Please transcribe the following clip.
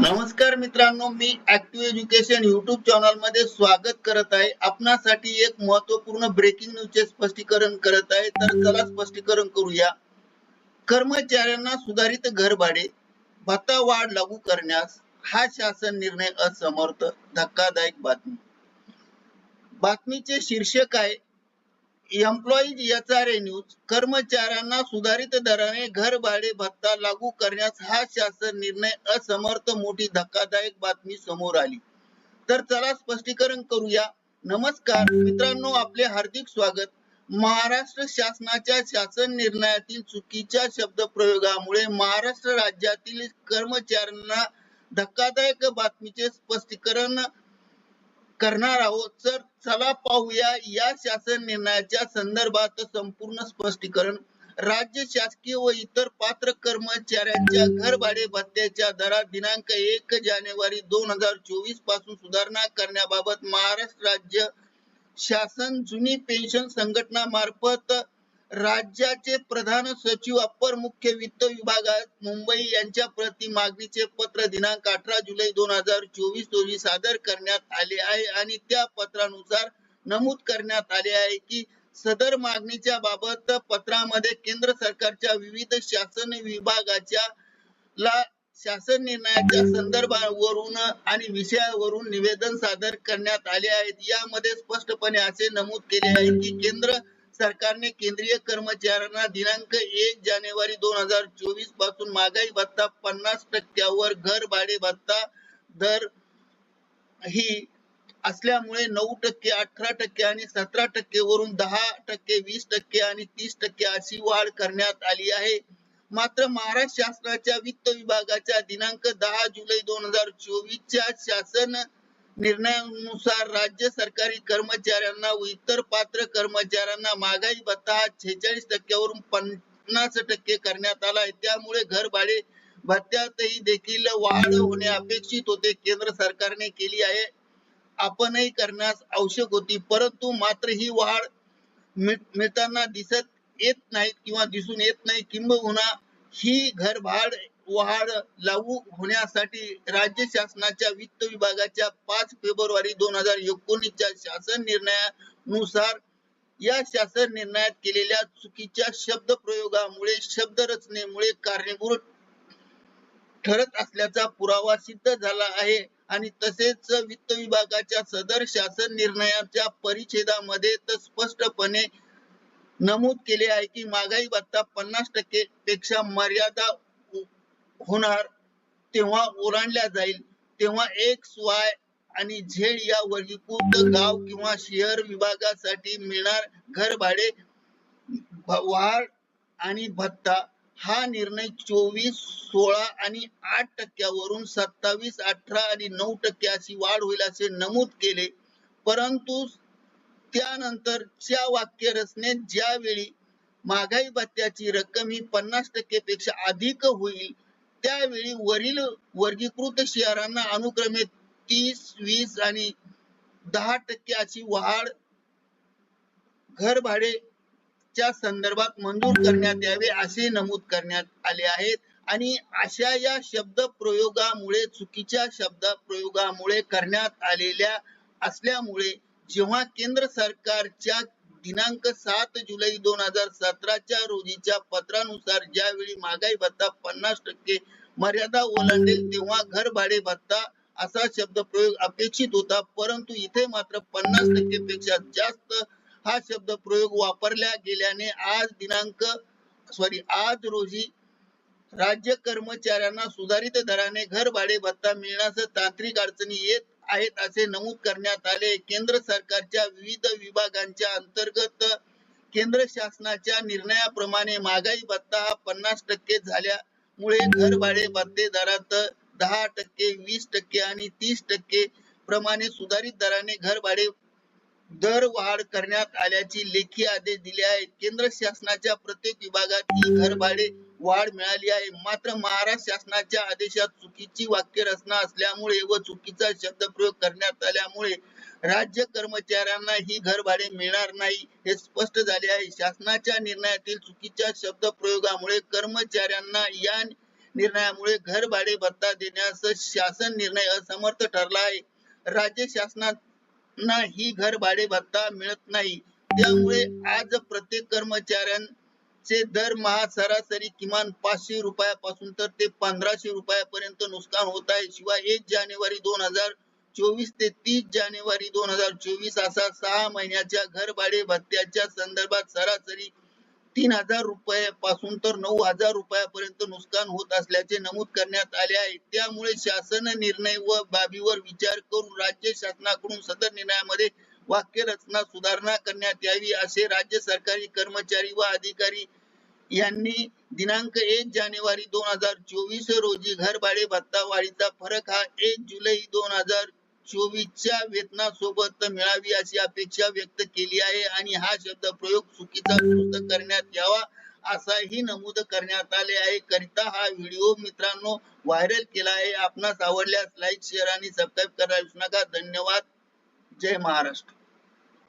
नमस्कार मित्रांनो मी ऍक्टिव्ह एज्युकेशन युट्यूब चॅनलमध्ये स्वागत करत आहे. आपणासाठी एक महत्त्वपूर्ण ब्रेकिंग न्यूजचे स्पष्टीकरण करत आहे. तर चला स्पष्टीकरण करूया. कर्मचाऱ्यांना सुधारित घर भाडे भत्ता वाढ लागू करण्यास हा शासन निर्णय असमर्थ. धक्कादायक बातमी. बातमीचे शीर्षक आहे एम्प्लॉईज एचआरए न्यूज कर्मचाऱ्यांना सुधारित दराने घर भाडे भत्ता लागू करण्यास हा शासन निर्णय असमर्थ मोठी धक्कादायक बातमी समोर आली. तर चला स्पष्टीकरण करूया. नमस्कार मित्रांनो आपले हार्दिक स्वागत. महाराष्ट्र शासनाच्या शासन निर्णयातील चुकीच्या शब्द प्रयोगामुळे महाराष्ट्र राज्यातील कर्मचाऱ्यांना धक्कादायक बातमीचे स्पष्टीकरण करणार आहोत. तर चला पाहूया या शासन निर्णयाच्या संदर्भात संपूर्ण स्पष्टीकरण. राज्य शासकीय व इतर पात्र कर्मचाऱ्यांच्या घरभाडे भत्त्याच्या दरात दिनांक एक जानेवारी दोन हजार चोवीसपासून सुधारणा करण्याबाबत महाराष्ट्र राज्य शासन जुनी पेन्शन संघटना मार्फत राज्याचे प्रधान सचिव अप्पर मुख्य वित्त विभागात मुंबई यांच्या प्रति मागणीचे पत्र दिनांक अठरा जुलै दोन हजार चोवीस रोजी सादर करण्यात आले आहे आणि त्या पत्रानुसार नमूद करण्यात आले आहे की सदर मागणीच्या बाबत पत्रामध्ये केंद्र सरकारच्या विविध शासन विभागाच्या ला शासन निर्णयाच्या संदर्भावरून आणि विषयावरून निवेदन सादर करण्यात आले आहेत. यामध्ये स्पष्टपणे असे नमूद केले आहे की केंद्र सरकारने केंद्रीय कर्मचाऱ्यांना दिनांक एक जानेवारी दोन हजार चोवीसपासून महागाई भत्ता पन्नास टक्क्यावर घर भाडे भत्ता दर ही असल्यामुळे नऊ टक्के अठरा टक्के आणि सतरा टक्के वरून दहा टक्के वीस टक्के आणि तीस टक्के अशी वाढ करण्यात आली आहे. मात्र महाराष्ट्र शासनाच्या वित्त विभागाच्या दिनांक दहा जुलै दोन हजार चोवीस च्या शासन निर्णयानुसार राज्य सरकारी कर्मचाऱ्यांना व इतर पात्र कर्मचाऱ्यांना महागाई भत्ता शेहेचाळीस टक्क्यावरून पन्नास टक्के करण्यात आला आहे. त्यामुळे घर भाडे भत्त्यातही देखील वाढ होणे अपेक्षित होते. केंद्र सरकारने केली आहे. आपणही करण्यास आवश्यक होती. परंतु मात्र ही वाढ मिळ- मिळताना दिसत येत नाहीत किंवा दिसून येत नाही. किंबहुना ही घरभाड वाढ लागू होण्यासाठी राज्य शासनाच्या वित्त विभागाच्या पाच फेब्रुवारी दोन हजार एकोणीसच्या शासन निर्णयानुसार या शासन निर्णयात केलेल्या चुकीच्या शब्द प्रयोगामुळे शब्द रचनेमुळे कारणीभूत ठरत असल्याचा पुरावा सिद्ध झाला आहे आणि तसेच वित्त विभागाच्या सदर शासन निर्णयाच्या परिच्छेदामध्ये तर स्पष्टपणे नमूद केले आहे की महागाई भत्ता पन्नास टक्के पेक्षा मर्यादा होणार तेव्हा ओलांडल्या जाईल. तेव्हा एक्स वाय आणि झेड या वर्गीकृत गाव किंवा शहर विभागासाठी मिळणार घर भाडे वाढ आणि भत्ता. हा निर्णय चोवीस सोळा आणि आठ टक्क्यावरून सत्तावीस अठरा आणि नऊ टक्के अशी वाढ होईल असे नमूद केले. परंतु त्यानंतरच्या वाक्य रचनेत ज्यावेळी महागाई भत्त्याची रक्कम ही पन्नास टक्के पेक्षा अधिक होईल त्यावेळी वरील वर्गीकृत शहरांना अनुक्रमे तीस वीस आणि दहा टक्के अशी वाढ घर भाडे च्या संदर्भात मंजूर करण्यात यावे असे नमूद करण्यात आले आहेत आणि अशा या शब्द प्रयोगामुळे चुकीच्या शब्द प्रयोगामुळे करण्यात आलेल्या असल्यामुळे जेव्हा केंद्र सरकारच्या दिनांक सात जुलै दोन हजार सतराच्या रोजीच्या पत्रानुसार ज्यावेळी महागाई भत्ता पन्नास टक्के मर्यादा ओलांडेल तेव्हा घर भाडे भत्ता असा शब्द प्रयोग अपेक्षित होता. परंतु इथे मात्र पन्नास टक्के पेक्षा जास्त हा शब्द प्रयोग वापरल्या गेल्याने आज दिनांक सॉरी आज रोजी राज्य कर्मचाऱ्यांना सुधारित दराने घर भाडे भत्ता मिळण्यास तांत्रिक अडचणी येत आहेत असे नमूद करण्यात आले. केंद्र सरकारच्या विविध विभागांच्या अंतर्गत केंद्र शासनाच्या निर्णयाप्रमाणे महागाई भत्ता हा पन्नास टक्के झाल्यामुळे घर भाडे भत्ते दरात दहा टक्के वीस टक्के आणि तीस टक्के प्रमाणे सुधारित दराने घर भाडे दर वाढ करण्यात आल्याची लेखी आदेश दिले आहेत. केंद्र शासनाच्या प्रत्येक विभागात ही घरभाडे वाढ मिळाली आहे. मात्र महाराष्ट्र शासनाच्या आदेशात चुकीची वाक्य रचना असल्यामुळे व चुकीचा शब्द प्रयोग करण्यात आल्यामुळे राज्य कर्मचाऱ्यांना ही घर भाडे मिळणार नाही हे स्पष्ट झाले आहे. शासनाच्या निर्णयातील चुकीच्या शब्द प्रयोगामुळे कर्मचाऱ्यांना या निर्णयामुळे घर भाडे भत्ता देण्यास शासन निर्णय असमर्थ ठरला आहे. राज्य शासनांना ही घर भाडे भत्ता मिळत नाही. त्यामुळे आज प्रत्येक कर्मचाऱ्यांचे दरमहा सरासरी किमान पाचशे रुपयापासून तर ते पंधराशे रुपयापर्यंत नुकसान होत आहे. शिवाय एक जानेवारी दोन हजार चोवीस ते तीस जानेवारी दोन हजार चोवीस असा सहा महिन्याच्या घर भाडे भत्त्याच्या संदर्भात सरासरी तीन हजार रुपयापासून तर नऊ हजार रुपयापर्यंत नुकसान होत असल्याचे नमूद करण्यात आले आहे. त्यामुळे शासन निर्णय व बाबीवर विचार करून राज्य शासनाकडून सदर निर्णयामध्ये वाक्यरचना सुधारणा करण्यात यावी असे राज्य सरकारी कर्मचारी व अधिकारी यांनी दिनांक एक जानेवारी दोन हजार चोवीस रोजी घर भाडे भत्ता वाढीचा फरक हा एक जुलै दोन हजार चोवीसच्या वेतनासोबत मिळावी अशी अपेक्षा व्यक्त केली आहे आणि हा शब्द प्रयोग चुकीचा दुरुस्त करण्यात यावा असाही नमूद करण्यात आले आहे. करिता हा व्हिडिओ मित्रांनो व्हायरल केला आहे. आपणास आवडल्यास लाईक शेअर आणि सबस्क्राईब करायला विसरू नका. धन्यवाद. जय महाराष्ट्र.